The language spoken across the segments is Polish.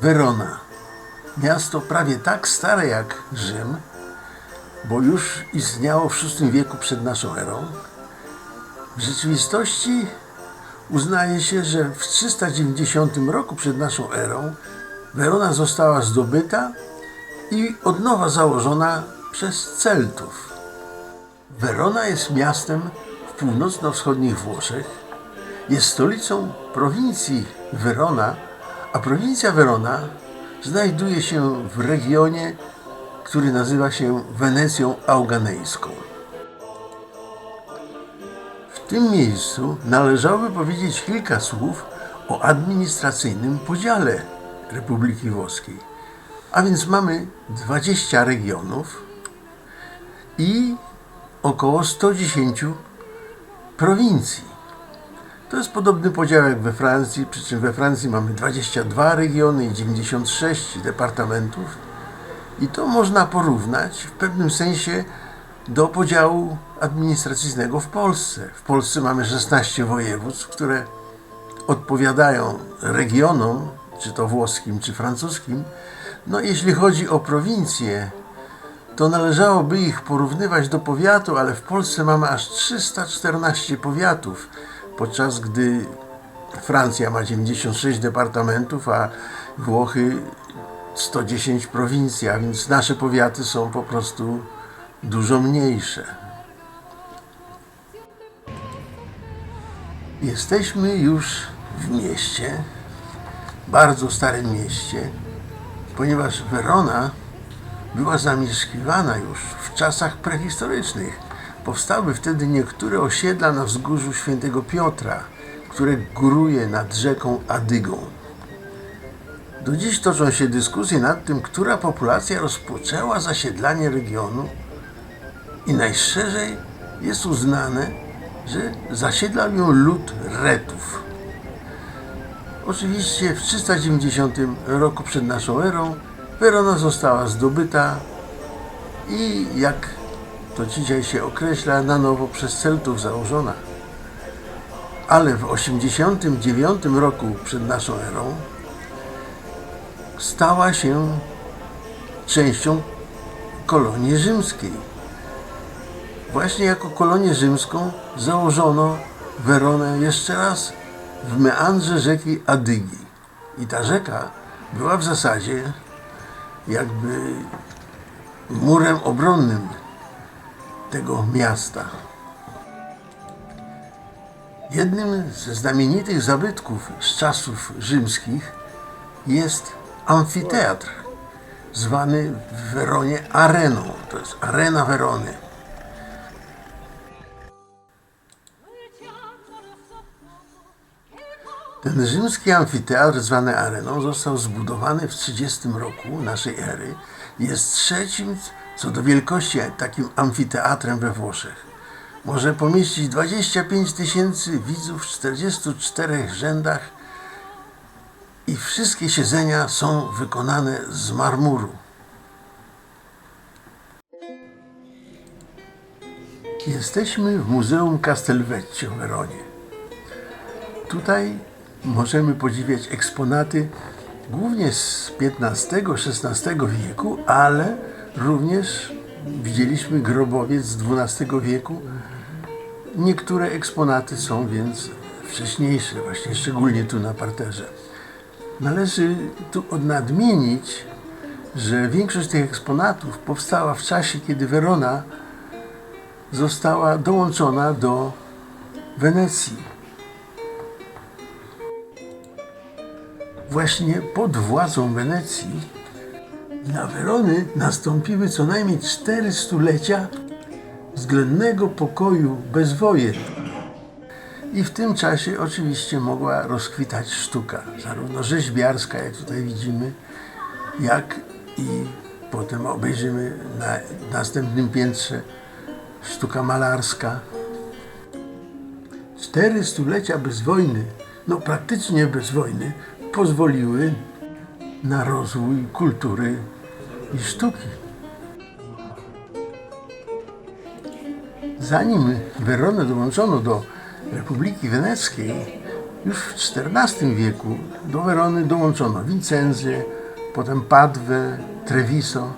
Werona. Miasto prawie tak stare jak Rzym, bo już istniało w VI wieku przed naszą erą. W rzeczywistości uznaje się, że w 390 roku przed naszą erą Werona została zdobyta i od nowa założona przez Celtów. Werona jest miastem w północno-wschodnich Włoszech. Jest stolicą prowincji Verona, a prowincja Verona znajduje się w regionie, który nazywa się Wenecją Auganejską. W tym miejscu należałoby powiedzieć kilka słów o administracyjnym podziale Republiki Włoskiej. A więc mamy 20 regionów i około 110 prowincji. To jest podobny podział jak we Francji, przy czym we Francji mamy 22 regiony i 96 departamentów. I to można porównać w pewnym sensie do podziału administracyjnego w Polsce. W Polsce mamy 16 województw, które odpowiadają regionom, czy to włoskim, czy francuskim. No jeśli chodzi o prowincje, to należałoby ich porównywać do powiatu, ale w Polsce mamy aż 314 powiatów, podczas gdy Francja ma 96 departamentów, a Włochy 110 prowincji, a więc nasze powiaty są po prostu dużo mniejsze. Jesteśmy już w mieście, bardzo starym mieście, ponieważ Werona była zamieszkiwana już w czasach prehistorycznych. Powstały wtedy niektóre osiedla na wzgórzu Świętego Piotra, które góruje nad rzeką Adygą. Do dziś toczą się dyskusje nad tym, która populacja rozpoczęła zasiedlanie regionu i najszerzej jest uznane, że zasiedlał ją lud Retów. Oczywiście w 390 roku przed naszą erą Werona została zdobyta i jak to dzisiaj się określa, na nowo przez Celtów założona. Ale w 89 roku przed naszą erą stała się częścią kolonii rzymskiej. Właśnie jako kolonię rzymską założono Weronę jeszcze raz w meandrze rzeki Adygi. I ta rzeka była w zasadzie jakby murem obronnym tego miasta. Jednym ze znamienitych zabytków z czasów rzymskich jest amfiteatr, zwany w Weronie areną. To jest arena Werony. Ten rzymski amfiteatr zwany areną został zbudowany w 30 roku naszej ery. Jest trzecim co do wielkości takim amfiteatrem we Włoszech. Może pomieścić 25 tysięcy widzów w 44 rzędach i wszystkie siedzenia są wykonane z marmuru. Jesteśmy w Muzeum Castelvecchio w Weronie. Tutaj możemy podziwiać eksponaty głównie z XV-XVI wieku, ale również widzieliśmy grobowiec z XII wieku. Niektóre eksponaty są więc wcześniejsze, właśnie szczególnie tu na parterze. Należy tu odnadmienić, że większość tych eksponatów powstała w czasie, kiedy Werona została dołączona do Wenecji. Właśnie pod władzą Wenecji na Werony nastąpiły co najmniej cztery stulecia względnego pokoju bez wojen. I w tym czasie oczywiście mogła rozkwitać sztuka, zarówno rzeźbiarska, jak tutaj widzimy, jak i potem obejrzymy na następnym piętrze sztuka malarska. Cztery stulecia bez wojny, no praktycznie bez wojny, pozwoliły na rozwój kultury i sztuki. Zanim Weronę dołączono do Republiki Weneckiej, Już w XIV wieku do Werony dołączono Wincenzję, potem Padwę, Treviso,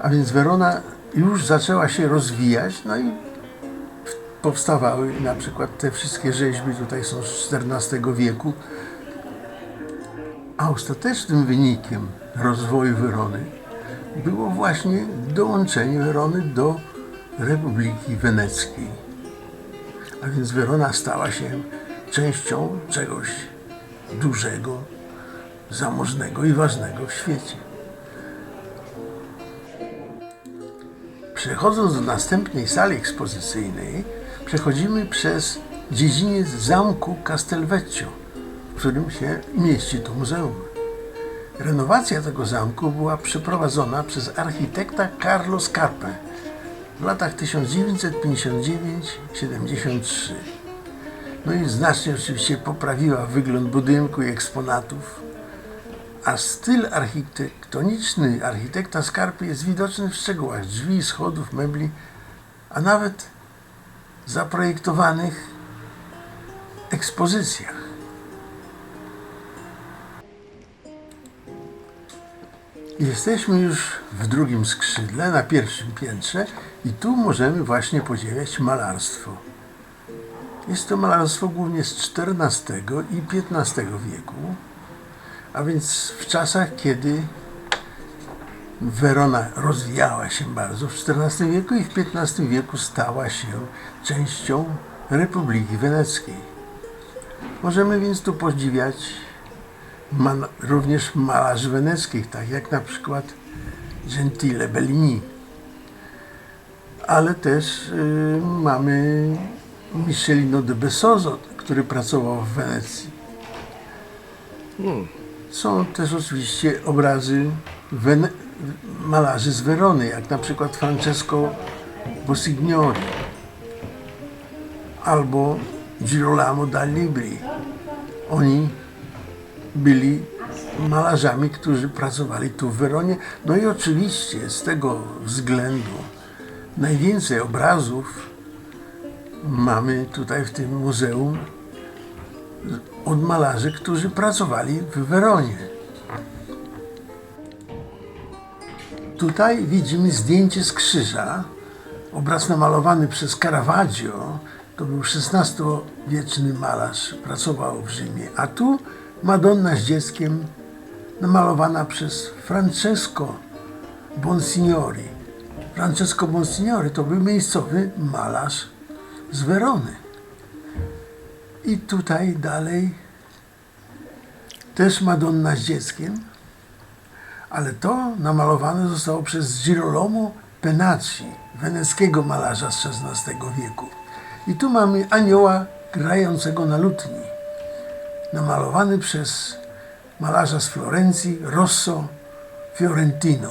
a więc Werona już zaczęła się rozwijać, no i powstawały na przykład te wszystkie rzeźby, tutaj są z XIV wieku, a ostatecznym wynikiem rozwoju Werony było właśnie dołączenie Werony do Republiki Weneckiej. A więc Werona stała się częścią czegoś dużego, zamożnego i ważnego w świecie. Przechodząc do następnej sali ekspozycyjnej, przechodzimy przez dziedziniec zamku Castelvecchio, w którym się mieści to muzeum. Renowacja tego zamku była przeprowadzona przez architekta Carlo Scarpę w latach 1959-73. No i znacznie oczywiście poprawiła wygląd budynku i eksponatów, a styl architektoniczny architekta Skarpy jest widoczny w szczegółach drzwi, schodów, mebli, a nawet zaprojektowanych ekspozycjach. Jesteśmy już w drugim skrzydle, na pierwszym piętrze i tu możemy właśnie podziwiać malarstwo. Jest to malarstwo głównie z XIV i XV wieku, a więc w czasach, kiedy Werona rozwijała się bardzo w XIV wieku i w XV wieku stała się częścią Republiki Weneckiej. Możemy więc tu podziwiać ma- również malarzy weneckich, tak jak na przykład Gentile Bellini. Ale też y, mamy Michelino de Besozzo, który pracował w Wenecji. Są też oczywiście obrazy Wene- malarzy z Werony, jak na przykład Francesco Bosignori albo Girolamo da Libri. Oni byli malarzami, którzy pracowali tu w Weronie. No i oczywiście z tego względu najwięcej obrazów mamy tutaj w tym muzeum od malarzy, którzy pracowali w Weronie. Tutaj widzimy zdjęcie z krzyża, obraz namalowany przez Caravaggio, to był XVI-wieczny malarz, pracował w Rzymie, a tu Madonna z dzieckiem namalowana przez Francesco Bonsignori. Francesco Bonsignori to był miejscowy malarz z Werony. I tutaj dalej też Madonna z dzieckiem, ale to namalowane zostało przez Girolamo Penacci, weneckiego malarza z XVI wieku. I tu mamy anioła grającego na lutni, namalowany przez malarza z Florencji Rosso Fiorentino.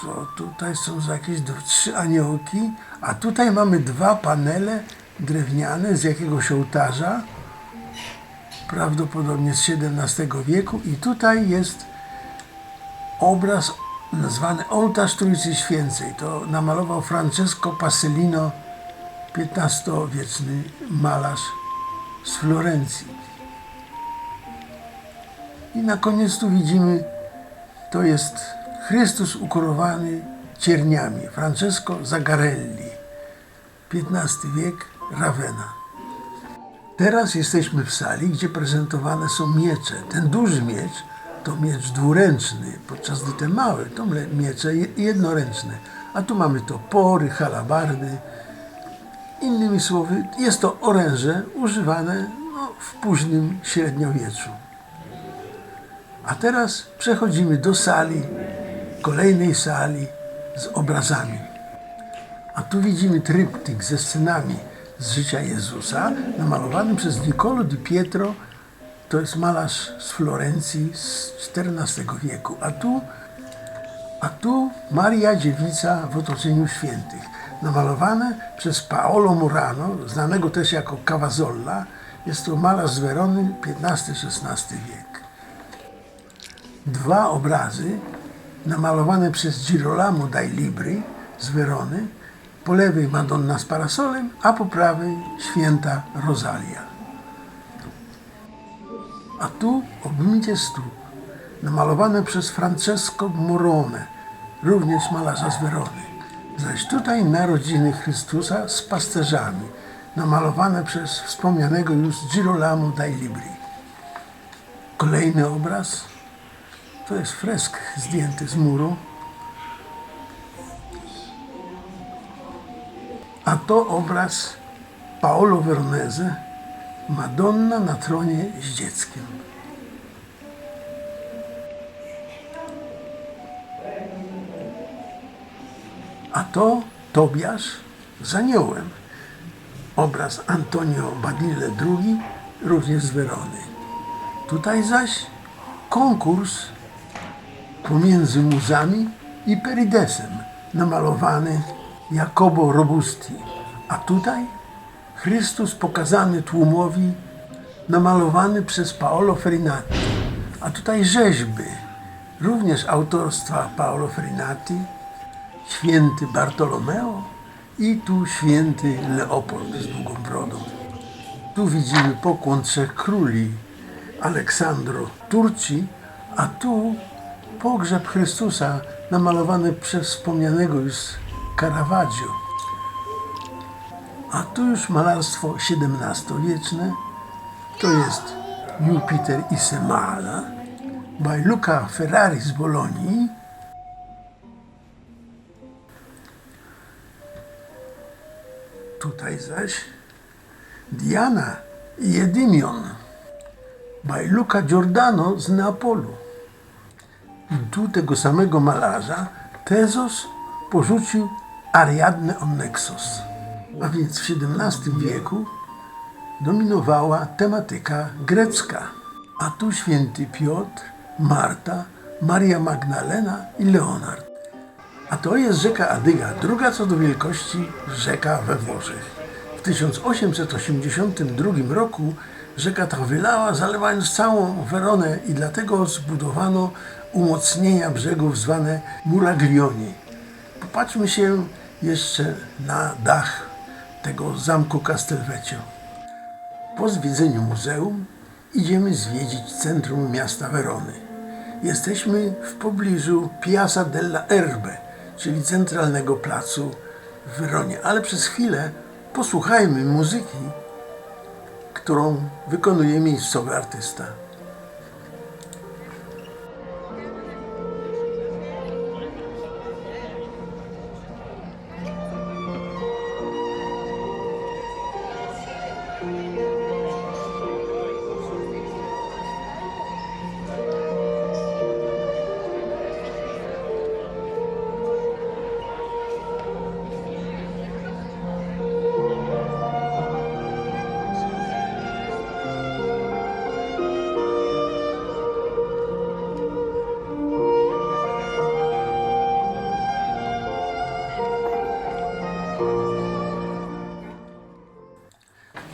Co tutaj są za jakieś trzy aniołki, a tutaj mamy dwa panele drewniane z jakiegoś ołtarza, prawdopodobnie z XVII wieku i tutaj jest obraz nazwany Ołtarz Trójcy Święcej. To namalował Francesco Pasolino, XV-wieczny malarz z Florencji. I na koniec tu widzimy, to jest Chrystus ukorowany cierniami, Francesco Zagarelli, XV wiek, Ravenna. Teraz jesteśmy w sali, gdzie prezentowane są miecze. Ten duży miecz to miecz dwuręczny, podczas gdy te małe to miecze je- jednoręczne. A tu mamy topory, halabardy. Innymi słowy, jest to oręże używane no, w późnym średniowieczu. A teraz przechodzimy do sali, kolejnej sali z obrazami. A tu widzimy tryptyk ze scenami z życia Jezusa, namalowany przez Niccolo di Pietro. To jest malarz z Florencji z XIV wieku. A tu, a tu Maria Dziewica w otoczeniu świętych, namalowane przez Paolo Murano, znanego też jako Cavazolla. Jest to malarz z Werony, XV-XVI wiek. Dwa obrazy namalowane przez Girolamo dai Libri z Werony Po lewej Madonna z parasolem, a po prawej święta Rosalia. A tu obmycie stóp, namalowane przez Francesco Morone, również malarza z Werony. Zaś tutaj narodziny Chrystusa z pasterzami, namalowane przez wspomnianego już Girolamo dai Libri. Kolejny obraz to jest fresk zdjęty z muru, a to obraz Paolo Veronese Madonna na tronie z dzieckiem. A to Tobiasz z aniołem. Obraz Antonio Badille II, również z Werony. Tutaj zaś konkurs pomiędzy muzami i Peridesem, namalowany Jacobo Robusti. A tutaj Chrystus pokazany tłumowi, namalowany przez Paolo Ferinati. A tutaj rzeźby, również autorstwa Paolo Ferinati, święty Bartolomeo i tu święty Leopold z długą brodą. Tu widzimy pokłon trzech króli, Aleksandro Turci, a tu pogrzeb Chrystusa namalowany przez wspomnianego już Caravaggio. A tu już malarstwo XVII-wieczne, to jest Jupiter i Semala, by Luca Ferrari z Bolonii, Tutaj zaś Diana i Jedymion by Luca Giordano z Neapolu. Tu tego samego malarza Tezos porzucił Ariadnę Onnexos. A więc w XVII wieku dominowała tematyka grecka. A tu święty Piotr, Marta, Maria Magdalena i Leonard. A to jest rzeka Adyga, druga co do wielkości rzeka we Włoszech. W 1882 roku rzeka ta wylała, zalewając całą Weronę i dlatego zbudowano umocnienia brzegów zwane muraglioni. Popatrzmy się jeszcze na dach tego zamku Castelvecchio. Po zwiedzeniu muzeum idziemy zwiedzić centrum miasta Werony. Jesteśmy w pobliżu Piazza della Erbe, czyli centralnego placu w Weronie. Ale przez chwilę posłuchajmy muzyki, którą wykonuje miejscowy artysta.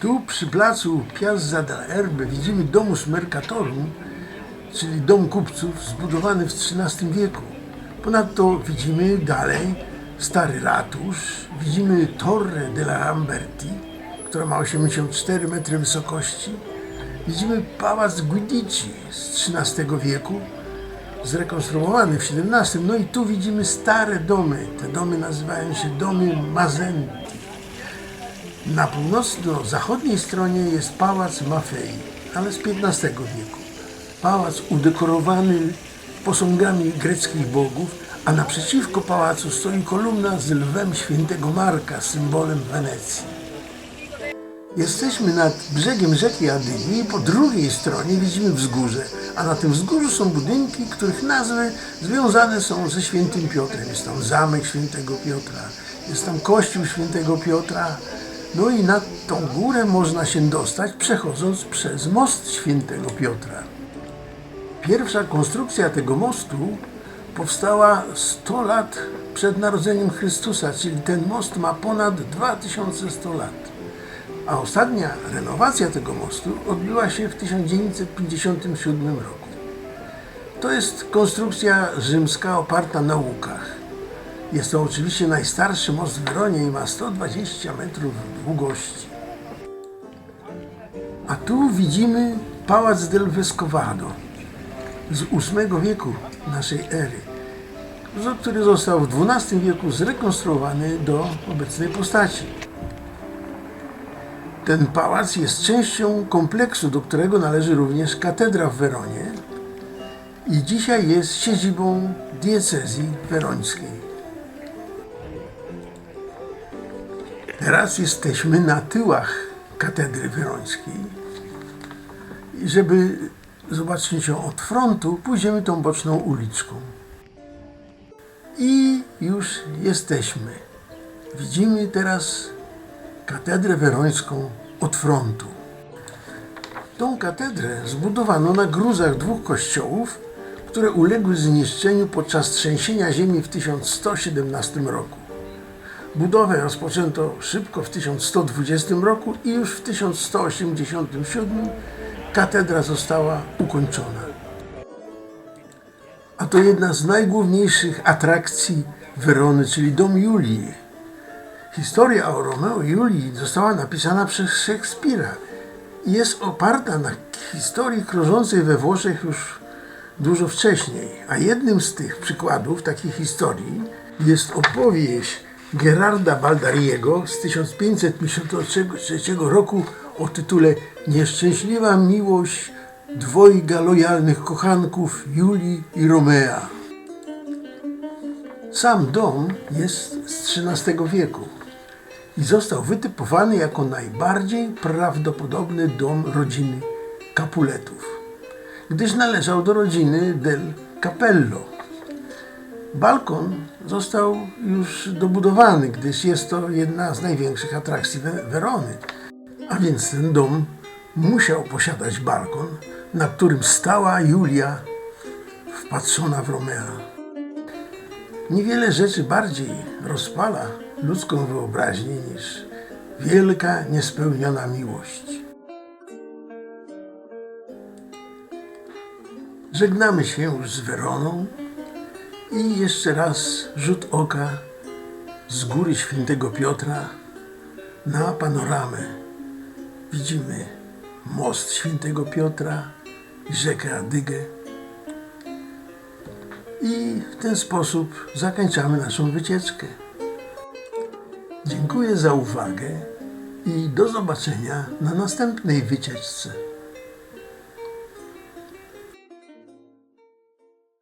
Tu przy placu Piazza della Erbe widzimy domus Mercatorum, czyli dom kupców zbudowany w XIII wieku. Ponadto widzimy dalej stary ratusz, widzimy Torre della Lamberti, która ma 84 metry wysokości. Widzimy pałac Guidici z XIII wieku, zrekonstruowany w XVII. No i tu widzimy stare domy. Te domy nazywają się domy Mazenti. Na północno-zachodniej stronie jest pałac Maffei, ale z XV wieku. Pałac udekorowany posągami greckich bogów, a naprzeciwko pałacu stoi kolumna z lwem świętego Marka, symbolem Wenecji. Jesteśmy nad brzegiem rzeki Adyni i po drugiej stronie widzimy wzgórze, a na tym wzgórzu są budynki, których nazwy związane są ze świętym Piotrem. Jest tam zamek świętego Piotra, jest tam kościół świętego Piotra, no i na tą górę można się dostać przechodząc przez most świętego Piotra. Pierwsza konstrukcja tego mostu powstała 100 lat przed narodzeniem Chrystusa, czyli ten most ma ponad 2100 lat. A ostatnia renowacja tego mostu odbyła się w 1957 roku. To jest konstrukcja rzymska oparta na łukach. Jest to oczywiście najstarszy most w Weronie i ma 120 metrów długości. A tu widzimy Pałac del Vescovado z VIII wieku naszej ery, który został w XII wieku zrekonstruowany do obecnej postaci. Ten pałac jest częścią kompleksu, do którego należy również katedra w Weronie i dzisiaj jest siedzibą diecezji werońskiej. Teraz jesteśmy na tyłach katedry werońskiej i żeby zobaczyć ją od frontu, pójdziemy tą boczną uliczką. I już jesteśmy. Widzimy teraz katedrę werońską od frontu. Tą katedrę zbudowano na gruzach dwóch kościołów, które uległy zniszczeniu podczas trzęsienia ziemi w 1117 roku. Budowę rozpoczęto szybko w 1120 roku i już w 1187 katedra została ukończona. A to jedna z najgłówniejszych atrakcji Werony, czyli dom Julii. Historia o Romeo i Julii została napisana przez Szekspira i jest oparta na historii krążącej we Włoszech już dużo wcześniej. A jednym z tych przykładów takiej historii jest opowieść Gerarda Baldariego z 1553 roku o tytule Nieszczęśliwa miłość dwojga lojalnych kochanków Julii i Romea. Sam dom jest z XIII wieku i został wytypowany jako najbardziej prawdopodobny dom rodziny Capuletów, gdyż należał do rodziny del Capello. Balkon został już dobudowany, gdyż jest to jedna z największych atrakcji We- Werony. A więc ten dom musiał posiadać balkon, na którym stała Julia wpatrzona w Romea. Niewiele rzeczy bardziej rozpala ludzką wyobraźnię niż wielka, niespełniona miłość. Żegnamy się już z Weroną i jeszcze raz rzut oka z góry świętego Piotra na panoramę. Widzimy most świętego Piotra rzekę Adygę. I w ten sposób zakończamy naszą wycieczkę. Dziękuję za uwagę i do zobaczenia na następnej wycieczce.